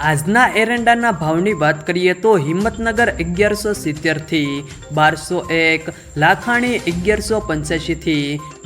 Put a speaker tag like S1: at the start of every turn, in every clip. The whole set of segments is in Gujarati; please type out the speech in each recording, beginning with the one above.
S1: આજના એરંડાના ભાવની વાત કરીએ તો હિંમતનગર અગિયારસો સિત્તેરથી બારસો એક લાખાણી અગિયારસો પંચ્યાસીથી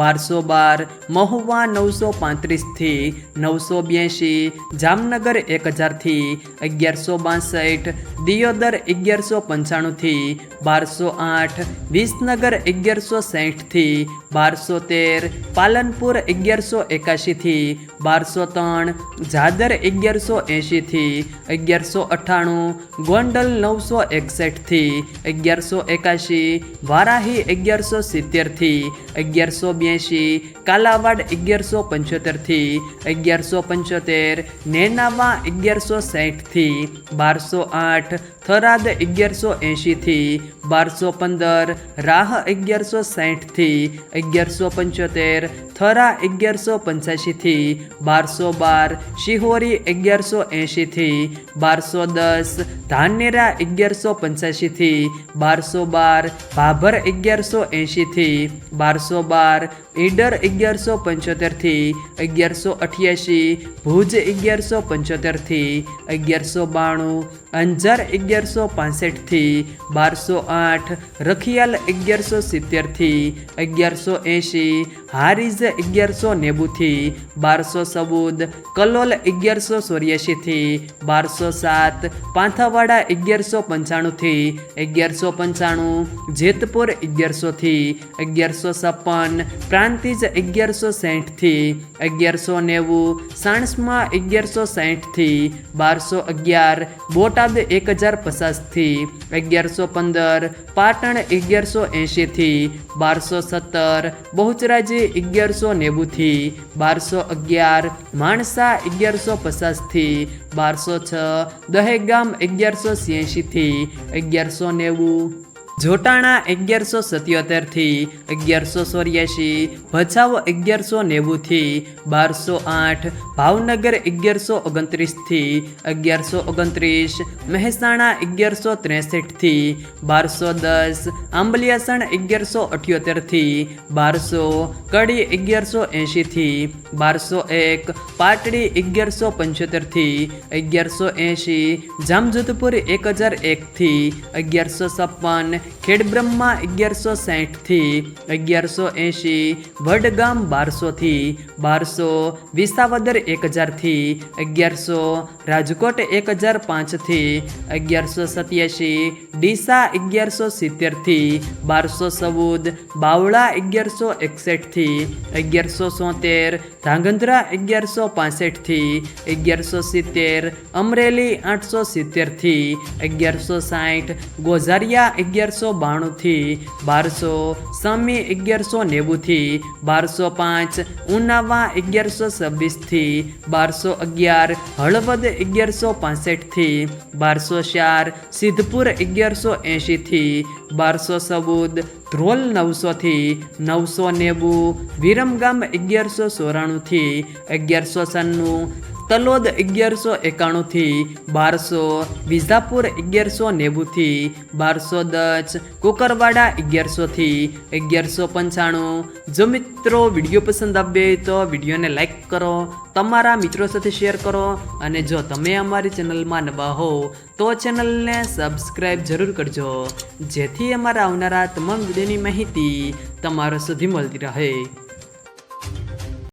S1: બારસો બાર, મહુવા નવસો પાંત્રીસથી નવસો બ્યાસી જામનગર એક હજારથી અગિયારસો બાસઠ, દિયોદર અગિયારસો પંચાણુંથી બારસો આઠ, વિસનગર અગિયારસો સાઠથી બારસો તેર, પાલનપુર અગિયારસો એકાશીથી બારસો ત્રણ, જાદર અગિયારસો એંશીથી અગિયારસો અઠ્ઠાણું, ગોંડલ નવસો એકસઠથી અગિયારસો એકાશી, વારાહી અગિયારસો સિત્તેરથી અગિયારસો બ્યાસી કાલાવાડ અગિયારસો પંચોતેરથી અગિયારસો પંચોતેર, નેનાવા અગિયારસો સાહીઠથી બારસો આઠ, થરાદ અગિયારસો એંશીથી બારસો પંદર, રાહ અગિયારસો સાહીઠથી અગિયારસો પંચોતેર થરા અગિયારસો પંચ્યાસીથી બારસો બાર, શિહોરી અગિયારસો એંશીથી બારસો દસ, ધાનેરા અગિયારસો પંચ્યાસીથી બારસો બાર, ભાભર અગિયારસો એંશીથી બારસો બાર ઈડર અગિયારસો પંચોતેરથી અગિયારસો અઠ્યાસી ભુજ અગિયારસો પંચોતેરથી અગિયારસો બાણું, અંજાર અગિયારસો પાસઠથી બારસો આઠ, રખિયાલ અગિયારસો સિત્તેરથી અગિયારસો એંશી હારીઝ અગિયારસો નેવુંથી બારસો ચૌદ, કલોલ અગિયારસો ચોર્યાસીથી બારસો સાત, પાંથાવાડા અગિયારસો પંચાણુંથી અગિયારસો પંચાણું, જેતપુર અગિયારસોથી અગિયારસો છપ્પન પ્રાંતિજ અગિયારસો સાઠથી અગિયારસો નેવું, સાણસમાં અગિયારસો સાઠથી બારસો અગિયાર, બોટાદ એક હજાર પચાસથી અગિયારસો પંદર, પાટણ અગિયારસો એંશીથી બારસો સત્તર, બહુચરાજી અગિયારસો નેવુંથી બારસો અગિયાર, માણસા અગિયારસો પચાસથી બારસો છ, દહેગામ અગિયારસો છ્યાસીથી અગિયારસો નેવું. જોટાણા અગિયારસો સત્યોતેરથી અગિયારસો ચોર્યાસી ભચાઉ અગિયારસો નેવુંથી બારસો આઠ, ભાવનગર અગિયારસો ઓગણત્રીસથી અગિયારસો ઓગણત્રીસ, મહેસાણા અગિયારસો ત્રેસઠથી બારસો દસ, આંબલિયાસણ અગિયારસો અઠ્યોતેરથી બારસો, કડી અગિયારસો એંશીથી બારસો એક, પાટડી અગિયારસો પંચોતેરથી અગિયારસો એંશી, જામજોધપુર એક હજાર એકથી અગિયારસો છપ્પન ખેડબ્રહ્મા અગિયારસો સાહીઠથી અગિયારસો એંશી, વડગામ બારસોથી બારસો, વિસાવદર એક હજારથી અગિયારસો, રાજકોટ એક હજાર પાંચથી અગિયારસો સત્યાસી ડીસા અગિયારસો સિત્તેરથી બારસો ચૌદ, બાવળા અગિયારસો એકસઠથી અગિયારસો સોતેર, ધાંગધ્રા અગિયારસો પાસઠથી અગિયારસો સિત્તેર, અમરેલી આઠસો સિત્તેરથી અગિયારસો સાઠ ગોઝારિયા અગિયારસો બાણુંથી બારસો સમી અગિયારસો નેવુંથી બારસો પાંચ, ઉનાવા અગિયારસો છવ્વીસથી બારસો અગિયાર, હળવદ અગિયારસો પાસઠથી બારસો ચાર, સિદ્ધપુર અગિયારસો એંશીથી બારસો ચૌદ, ધ્રોલ નવસોથી નવસો નેવું, વિરમગામ અગિયારસો ચોરાણુંથી અગિયારસો છન્નું તલોદ અગિયારસો એકાણુંથી બારસો, વિજાપુર અગિયારસો નેવુંથી બારસો દસ, કોકરવાડા અગિયારસોથી અગિયારસો પંચાણું. જો મિત્રો વીડિયો પસંદ આવે તો વિડીયોને લાઈક કરો, તમારા મિત્રો સાથે શેર કરો અને જો તમે અમારી ચેનલમાં નવા હો તો ચેનલને સબસ્ક્રાઈબ જરૂર કરજો, જેથી અમારા આવનારા તમામ વિડીયોની માહિતી તમારા સુધી મળતી રહે.